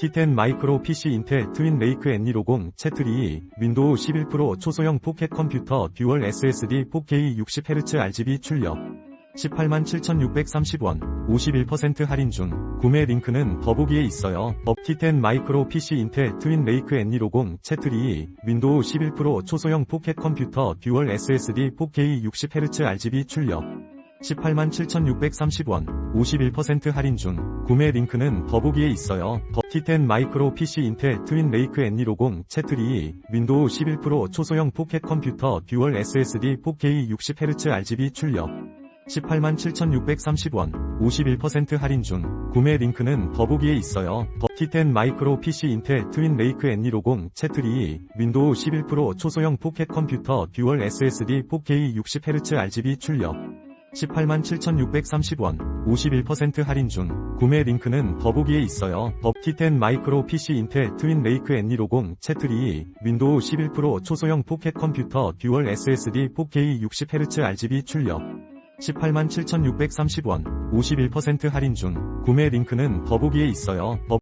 T10 마이크로 PC 인텔 트윈 레이크 N250 채트리 윈도우 11 프로 초소형 포켓 컴퓨터 듀얼 SSD 4K 60Hz RGB 출력 187,630원 51% 할인 중 구매 링크는 더보기에 있어요. 업 T10 마이크로 PC 인텔 트윈 레이크 N250 채트리 윈도우 11 프로 초소형 포켓 컴퓨터 듀얼 SSD 4K 60Hz RGB 출력 187,630원 51% 할인 중 구매 링크는 더보기에 있어요. 더 T10 마이크로 PC 인텔 트윈 레이크 N250 채트리 윈도우 11 프로 초소형 포켓 컴퓨터 듀얼 SSD 4K 60Hz RGB 출력 187,630원 51% 할인 중 구매 링크는 더보기에 있어요. 더 T10 마이크로 PC 인텔 트윈 레이크 N250 채트리 윈도우 11 프로 초소형 포켓 컴퓨터 듀얼 SSD 4K 60Hz RGB 출력 187,630원 51% 할인 중 구매 링크는 더보기에 있어요. 더 T10 마이크로 PC 인텔 트윈 레이크 N250 채트리 윈도우 11 프로 초소형 포켓 컴퓨터 듀얼 SSD 4K 60Hz RGB 출력 187,630원 51% 할인 중 구매 링크는 더보기에 있어요. 더